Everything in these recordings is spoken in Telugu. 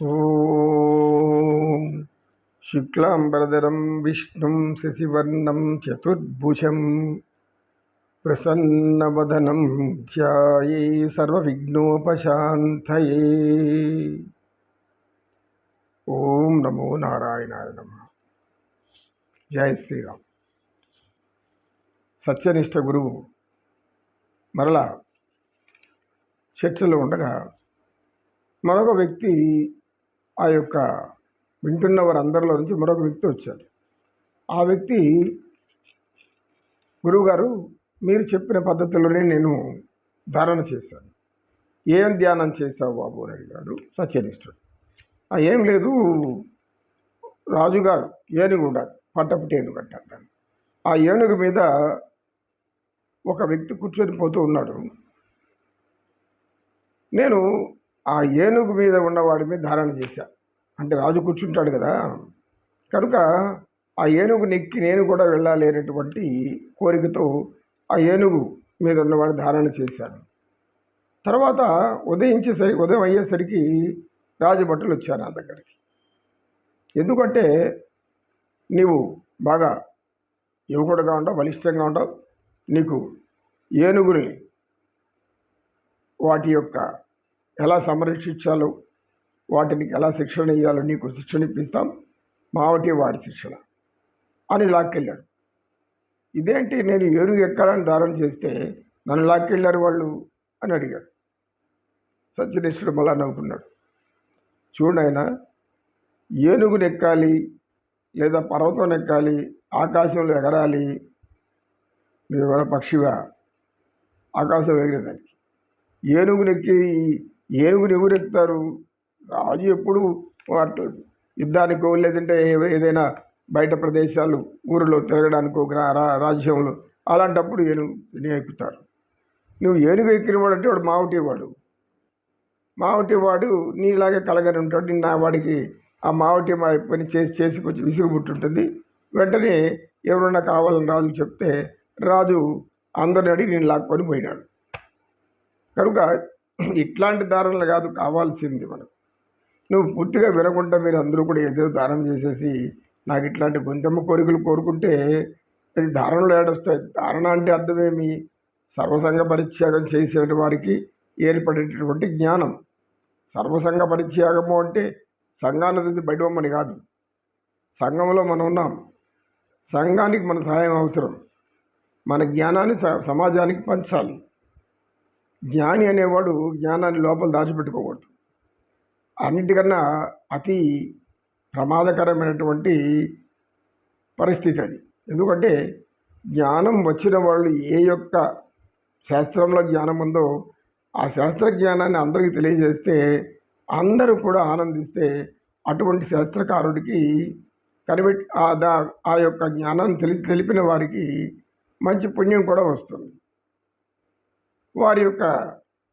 ॐ शुक्लाम्बरधरं विष्णुं शशिवर्णं चतुर्भुजं प्रसन्नवदनं ध्याये सर्वविघ्नोपशान्तये ఓం నమో నారాయణాయ నమ జై శ్రీరామ్ సత్యనిష్ట గురువు మరలా చర్చలో ఉండగా మరొక వ్యక్తి ఆ యొక్క వింటున్న వారందరిలో నుంచి మరొక వ్యక్తి వచ్చాడు. ఆ వ్యక్తి గురువుగారు మీరు చెప్పిన పద్ధతిలోనే నేను ధారణ చేశాను. ఏం ధ్యానం చేశావు బాబు? అని అడిగాడు సత్యనిష్ఠుడు. ఏం లేదు రాజుగారు ఏనుగు ఉండాలి పట్టపు ఏనుగు అంటారు ఆ ఏనుగు మీద ఒక వ్యక్తి కూర్చొని పోతూ ఉన్నాడు. నేను ఆ ఏనుగు మీద ఉన్నవాడి మీద ధారణ చేశా. అంటే రాజు కూర్చుంటాడు కదా. కనుక ఆ ఏనుగు నెక్కి నేను కూడా వెళ్ళాలి అనేటువంటి కోరికతో ఆ ఏనుగు మీద ఉన్నవాడు ధారణ చేశాను తర్వాత ఉదయించేసరి ఉదయం అయ్యేసరికి రాజభటులు వచ్చారు నా దగ్గరికి. ఎందుకంటే నీవు బాగా యువకుడుగా ఉండవు బలిష్టంగా ఉండవు. నీకు ఏనుగుని వాటి యొక్క ఎలా సంరక్షించాలో వాటిని ఎలా శిక్షణ ఇవ్వాలో నీకు శిక్షణ ఇప్పిస్తాం. మావటి వాడి శిక్షణ అని లాక్కెళ్ళాడు. ఇదేంటి నేను ఏనుగు ఎక్కాలని దారం చేస్తే నన్ను లాక్కెళ్ళారు వాళ్ళు అని అడిగాడు. సత్యనిష్ఠుడు మళ్ళా నవ్వుకున్నాడు. చూడైనా ఏనుగును ఎక్కాలి లేదా పర్వతం ఎక్కాలి ఆకాశంలో ఎగరాలి మీరు కూడా పక్షిగా ఆకాశంలో ఎగిరేదానికి ఏనుగునెక్కి ఏనుగుని ఎవరెత్తుతారు రాజు ఎప్పుడు అటు యుద్ధానికో లేదంటే ఏదైనా బయట ప్రదేశాలు ఊరిలో తిరగడానికో రాజ్యంలో అలాంటప్పుడు ఏనుగు ఎక్కుతారు. నువ్వు ఏనుగు ఎక్కినవాడు అంటే వాడు మావటివాడు. మావటివాడు నీలాగే కలగని ఉంటాడు. నిన్న వాడికి ఆ మావటి మా పని చేసి చేసి కొంచెం విసుగుబుట్టుంటుంది. వెంటనే ఎవరన్నా కావాలని రాజు చెప్తే రాజు అందరిని అడిగి నేను లాక్కొని పోయినాడు. కనుక ఇట్లాంటి ధారణలు కాదు కావాల్సింది మనకు. నువ్వు పూర్తిగా వినకుండా మీరు అందరూ కూడా ఏదో దానం చేసేసి నాకు ఇట్లాంటి గొంతెమ్మ కోరికలు కోరుకుంటే అది ధారణలు ఏడొస్తాయి. దారణ అంటే అర్థమేమి? సర్వసంగ పరిత్యాగం చేసేటి వారికి ఏర్పడేటటువంటి జ్ఞానం. సర్వసంగ పరిత్యాగము అంటే సంఘాన్ని తీసి బయటమని కాదు. సంఘంలో మనం ఉన్నాం. సంఘానికి మన సహాయం అవసరం. మన జ్ఞానాన్ని స- సమాజానికి పంచాలి. జ్ఞాని అనేవాడు జ్ఞానాన్ని లోపల దాచిపెట్టుకోకూడదు. అన్నిటికన్నా అతి ప్రమాదకరమైనటువంటి పరిస్థితి అది. ఎందుకంటే జ్ఞానం వచ్చిన వాళ్ళు ఏ యొక్క శాస్త్రంలో జ్ఞానం ఉందో ఆ శాస్త్ర జ్ఞానాన్ని అందరికీ తెలియజేస్తే అందరూ కూడా ఆనందిస్తే అటువంటి శాస్త్రకారుడికి కనిపెట్టి ఆ దా ఆ యొక్క జ్ఞానాన్ని తెలిసి తెలిపిన వారికి మంచి పుణ్యం కూడా వస్తుంది. వారి యొక్క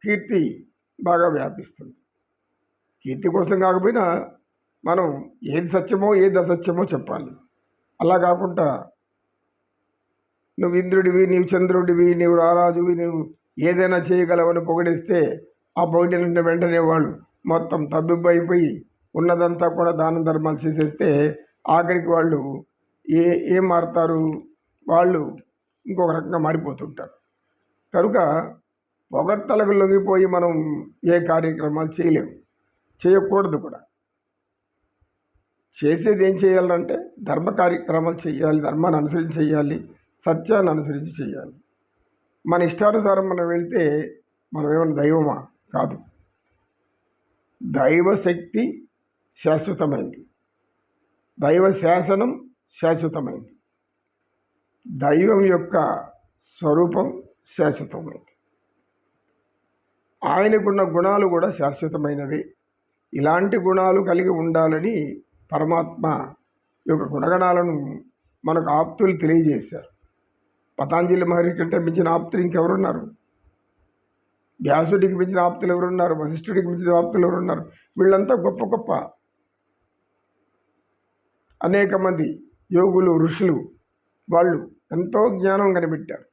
కీర్తి బాగా వ్యాపిస్తుంది. కీర్తి కోసం కాకపోయినా మనం ఏది సత్యమో ఏది అసత్యమో చెప్పాలి. అలా కాకుండా నువ్వు ఇంద్రుడివి నీవు చంద్రుడివి నీవు రారాజువి నువ్వు ఏదైనా చేయగలవని పొగిడిస్తే ఆ పొగిడిన వెంటనే వాళ్ళు మొత్తం తబ్బిబ్బైపోయి ఉన్నదంతా కూడా దాన ధర్మాలు చేసేస్తే ఆఖరికి వాళ్ళు ఏ ఏం మారుతారు? వాళ్ళు ఇంకొక రకంగా మారిపోతుంటారు. కనుక పొగడ్తలకు లొంగిపోయి మనం ఏ కార్యక్రమాలు చేయలేము. చేయకూడదు కూడా. చేసేది ఏం చేయాలంటే ధర్మ కార్యక్రమాలు చేయాలి ధర్మాన్ని అనుసరించి చేయాలి సత్యాన్ని అనుసరించి చేయాలి. మన ఇష్టానుసారం మనం వెళ్తే మనం ఏమైనా దైవమా? కాదు. దైవశక్తి శాశ్వతమైంది. దైవ శాసనం శాశ్వతమైంది. దైవం యొక్క స్వరూపం శాశ్వతమైంది. ఆయనకున్న గుణాలు కూడా శాశ్వతమైనవి. ఇలాంటి గుణాలు కలిగి ఉండాలని పరమాత్మ యొక్క గుణగణాలను మనకు ఆప్తులు తెలియజేశారు. పతాంజలి మహర్షి కంటే మించిన ఆప్తులు ఇంకెవరున్నారు? వ్యాసుడికి మించిన ఆప్తులు ఎవరున్నారు? వశిష్ఠుడికి మించిన ఆప్తులు ఎవరున్నారు? వీళ్ళంతా గొప్ప గొప్ప అనేక మంది యోగులు ఋషులు వాళ్ళు ఎంతో జ్ఞానం కనిపెట్టారు.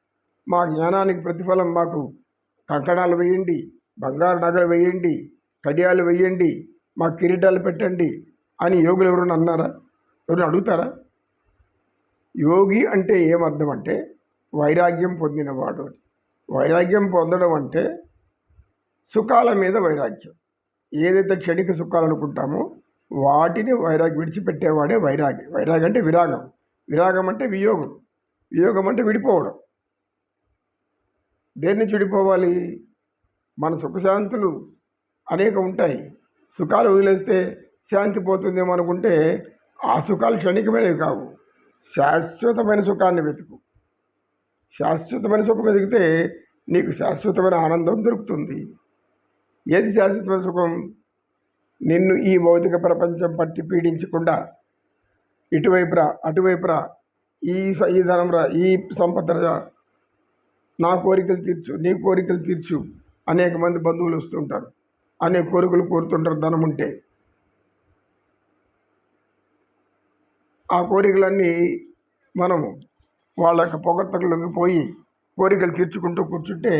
మా జ్ఞానానికి ప్రతిఫలం మాకు కంకణాలు వేయండి. బంగారు నగలు వేయండి కడియాలు వేయండి మా కిరీటాలు పెట్టండి అని యోగులు ఎవరైనా అన్నారా? ఎవరైనా అడుగుతారా? యోగి అంటే ఏమర్థం అంటే వైరాగ్యం పొందినవాడు అని. వైరాగ్యం పొందడం అంటే సుఖాల మీద వైరాగ్యం. ఏదైతే క్షణిక సుఖాలు అనుకుంటామో వాటిని వైరాగ్యం విడిచిపెట్టేవాడే వైరాగి. వైరాగ్యం అంటే విరాగం. విరాగం అంటే వియోగం. వియోగం అంటే విడిపోవడం. దేని నుంచి విడిపోవాలి? మన సుఖశాంతులు అనేక ఉంటాయి. సుఖాలు వదిలేస్తే శాంతి పోతుందేమో అనుకుంటే ఆ సుఖాలు క్షణికమైనవి కావు. శాశ్వతమైన సుఖాన్ని వెతుకు. శాశ్వతమైన సుఖం వెతికితే నీకు శాశ్వతమైన ఆనందం దొరుకుతుంది. ఏది శాశ్వతమైన సుఖం? నిన్ను ఈ భౌతిక ప్రపంచం పట్టి పీడించకుండా ఇటువైపురా అటువైపురా ఈ స- ఈ ధనం రా ఈ సంపద రా నా కోరికలు తీర్చు నీ కోరికలు తీర్చు. అనేక మంది బంధువులు వస్తుంటారు. అనేక కోరికలు కోరుతుంటారు ధనం ఉంటే. ఆ కోరికలన్నీ మనము వాళ్ళ యొక్క పొగట్టకులకి పోయి కోరికలు తీర్చుకుంటూ కూర్చుంటే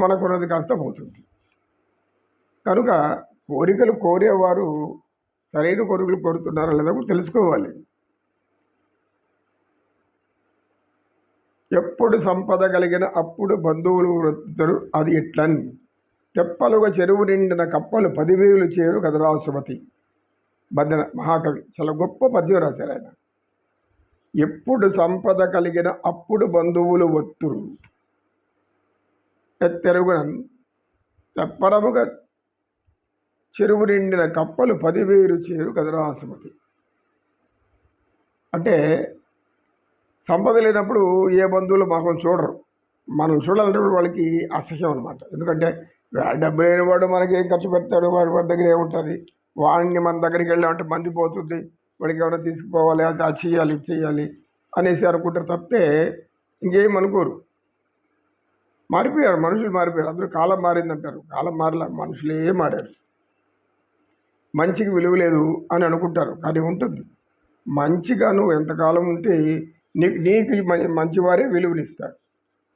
మనకున్నది కాస్త పోతుంది కనుక కోరికలు కోరేవారు సరైన కోరికలు కోరుతున్నారా లేదా తెలుసుకోవాలి. ఎప్పుడు సంపద కలిగిన అప్పుడు బంధువులు వృత్తుతారు అది ఎట్లని? తెప్పలుగా చెరువు నిండిన కప్పలు పదివేలు చేరు కదరా సుమతి. బద్దన మహాకవి చాలా గొప్ప పద్యం రాశారు ఆయన. ఎప్పుడు సంపద కలిగిన అప్పుడు బంధువులు ఒత్తురు. ఎత్తెరుగున తెప్పరముగా చెరువు నిండిన కప్పలు పదివేలు చేరు కదరా సుమతి. అంటే సంపద లేనప్పుడు ఏ బంధువులు మాకు చూడరు. మనం చూడాలంటే వాళ్ళకి అసహ్యం అనమాట ఎందుకంటే డబ్బు లేనివాడు మనకి ఏం ఖర్చు పెడతాడు వాడి వాడి దగ్గర ఏముంటుంది? వాడిని మన దగ్గరికి వెళ్ళామంటే మంది పోతుంది. వాడికి ఏమైనా తీసుకుపోవాలి అది అది చేయాలి ఇది చేయాలి అనేసి అనుకుంటారు తప్పితే ఇంకేం అనుకోరు. మారిపోయారు మనుషులు మారిపోయారు. అందరూ కాలం మారిందంటారు. కాలం మారలే మనుషులే మారారు. మంచికి విలువ లేదు అని అనుకుంటారు. కానీ ఉంటుంది. మంచిగా నువ్వు ఎంతకాలం ఉంటే నీకు నీకు మంచివారే విలువనిస్తారు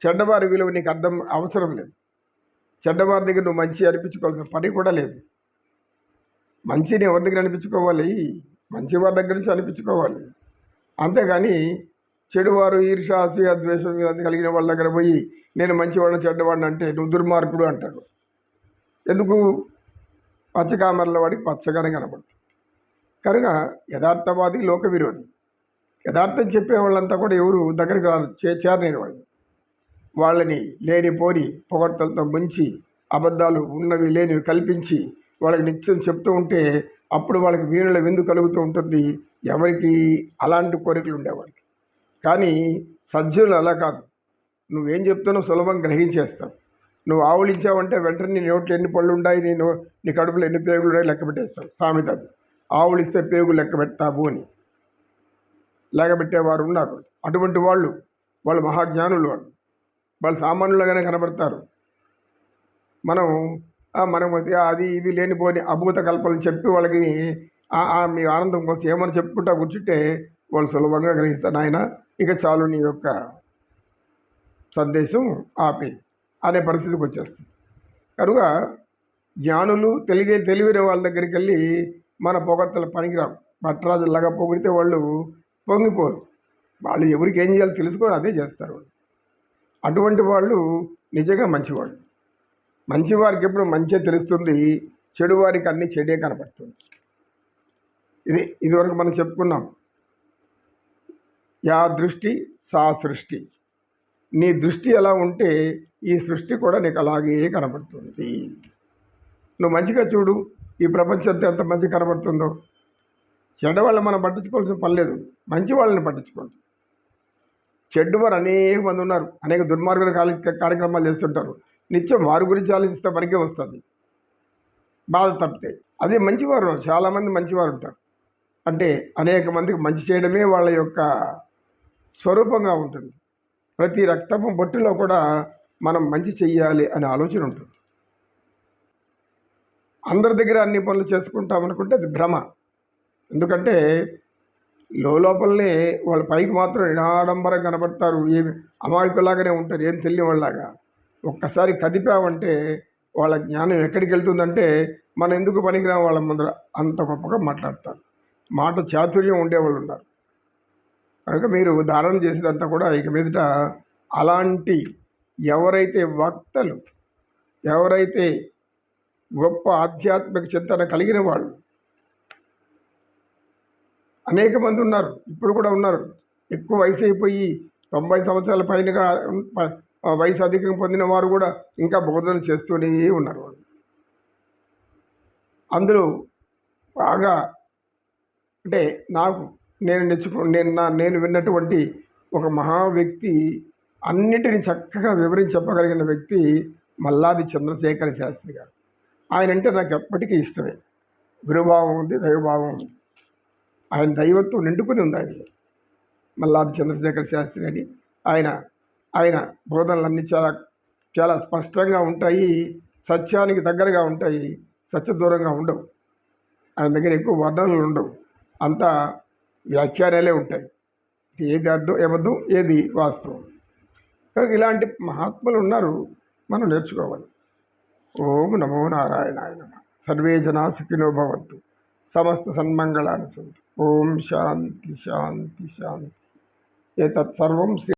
చెడ్డవారి విలువ నీకు అర్థం అవసరం లేదు. చెడ్డవారి దగ్గర నువ్వు మంచి అనిపించుకోవాల్సిన పని కూడా లేదు. మంచిని ఎవరి దగ్గర అనిపించుకోవాలి? మంచివారి దగ్గర నుంచి అనిపించుకోవాలి. అంతేగాని చెడువారు ఈర్ష అసూయ ద్వేషం ఇవన్నీ కలిగిన వాళ్ళ దగ్గర పోయి నేను మంచివాడిని చెడ్డవాడిని అంటే నువ్వు దుర్మార్గుడు అంటాడు. ఎందుకు? పచ్చకామర్ల వాడికి పచ్చగానే కనబడుతుంది. కనుక యథార్థవాది లోక విరోధి యథార్థం చెప్పే వాళ్ళంతా కూడా ఎవరు దగ్గరికి చే చేరలేని వాళ్ళు. వాళ్ళని లేని పోని పొగడ్తలతో ముంచి అబద్ధాలు ఉన్నవి లేనివి కల్పించి వాళ్ళకి నిత్యం చెప్తూ ఉంటే అప్పుడు వాళ్ళకి వీణుల విందు కలుగుతూ ఉంటుంది. ఎవరికి అలాంటి కోరికలు ఉండేవాళ్ళకి కానీ సజ్జులు అలా కాదు. నువ్వేం చెప్తానో సులభం గ్రహించేస్తావు నువ్వు ఆవులించావంటే వెంటనే నీ నోట్లో ఎన్ని పళ్ళు ఉన్నాయి నీ నీ కడుపులో ఎన్ని పేగులు ఉన్నాయి లెక్క పెట్టేస్తావు సామెత ఆవులిస్తే పేగులు లెక్క పెడతావు అని. లేగబెట్టేవారు ఉన్నారు. అటువంటి వాళ్ళు వాళ్ళు మహాజ్ఞానులు వాళ్ళు. వాళ్ళు సామాన్యులుగానే కనబడతారు. మనం మనం అది అది ఇవి లేనిపోని అభూత కల్పనలు చెప్పి వాళ్ళకి మీ ఆనందం కోసం ఏమని చెప్పుకుంటా కూర్చుంటే వాళ్ళు సులభంగా గ్రహిస్తారు. నాయన ఇక చాలు నీ యొక్క సందేశం ఆపే అనే పరిస్థితికి వచ్చేస్తుంది. కనుక జ్ఞానులు తెలిగే తెలివిన వాళ్ళ దగ్గరికి వెళ్ళి మన పొగడ్తలు పనికిరావు. భట్రాజులాగా పొగిడితే వాళ్ళు పొంగిపోరు. వాళ్ళు ఎవరికి ఏం చేయాలో తెలుసుకొని అదే చేస్తారు అటువంటి వాళ్ళు నిజంగా మంచివాళ్ళు. మంచివారికి ఎప్పుడు మంచిగా తెలుస్తుంది చెడు వారికి అన్ని చెడే కనపడుతుంది. ఇది ఇదివరకు మనం చెప్పుకున్నాం. యా దృష్టి సా సృష్టి. నీ దృష్టి ఎలా ఉంటే ఈ సృష్టి కూడా నీకు అలాగే కనబడుతుంది నువ్వు మంచిగా చూడు ఈ ప్రపంచంతో ఎంత మంచి కనబడుతుందో చెడ్డవాళ్ళని మనం పట్టించుకోవాల్సిన పని లేదు. మంచి వాళ్ళని పట్టించుకోండి చెడ్డవారు అనేక మంది ఉన్నారు. అనేక దుర్మార్గుల కాల- కార్యక్రమాలు చేస్తుంటారు. నిత్యం వారి గురించి ఆలోచిస్తే మనకే వస్తుంది. బాధ తప్పితే. అదే మంచివారు చాలామంది మంచివారు ఉంటారు. అంటే అనేక మందికి మంచి చేయడమే వాళ్ళ యొక్క స్వరూపంగా ఉంటుంది. ప్రతి రక్తపు బొట్టులో కూడా మనం మంచి చెయ్యాలి అనే ఆలోచన ఉంటుంది. అందరి దగ్గర అన్ని పనులు చేసుకుంటాం అనుకుంటే అది భ్రమ. ఎందుకంటే లోపలనే వాళ్ళ పైకి మాత్రం నిరాడంబరం కనబడతారు ఏమి అమాయకులాగానే ఉంటారు. ఏం తెలియని వాళ్ళలాగా. ఒక్కసారి కదిపావంటే వాళ్ళ జ్ఞానం ఎక్కడికి వెళ్తుందంటే మనం ఎందుకు పనికిరా వాళ్ళ ముందర అంత గొప్పగా మాట్లాడతారు. మాట చాతుర్యం ఉండేవాళ్ళు ఉన్నారు. కనుక మీరు ధారణ చేసేదంతా కూడా ఇక మీదట అలాంటి ఎవరైతే వక్తలు ఎవరైతే గొప్ప ఆధ్యాత్మిక చింతన కలిగిన వాళ్ళు అనేక మంది ఉన్నారు ఇప్పుడు కూడా ఉన్నారు. ఎక్కువ వయసు అయిపోయి తొంభై సంవత్సరాల పైన వయసు అధికం పొందిన వారు కూడా ఇంకా బోధన చేస్తూనే ఉన్నారు వాళ్ళు. అందులో బాగా అంటే నాకు నేను నేర్చుకో నేను నా నేను విన్నటువంటి ఒక మహా వ్యక్తి అన్నిటిని చక్కగా వివరించి చెప్పగలిగిన వ్యక్తి మల్లాది చంద్రశేఖర శాస్త్రి గారు. ఆయన అంటే నాకు ఎప్పటికీ ఇష్టమే. గురుభావం ఉంది దైవభావం ఉంది. ఆయన దైవత్వం నిండుకుని ఉంది ఆయన. మల్లాది చంద్రశేఖర శాస్త్రి అని ఆయన ఆయన బోధనలన్నీ చాలా చాలా స్పష్టంగా ఉంటాయి సత్యానికి దగ్గరగా ఉంటాయి సత్య దూరంగా ఉండవు. ఆయన దగ్గర ఎక్కువ వర్ణనలు ఉండవు. అంతా వ్యాఖ్యానాలే ఉంటాయి. ఏది అర్థం ఏమర్థం ఏది వాస్తవం? కనుక ఇలాంటి మహాత్ములు ఉన్నారు మనం నేర్చుకోవాలి. ఓం నమో నారాయణ ఆయన సర్వే జనా సుఖినో భవంతు. సమస్త సన్మంగళాన్ని సంతు. ఓం శాంతి శాంతి శాంతి. ఏతత్సర్వం శ్రీ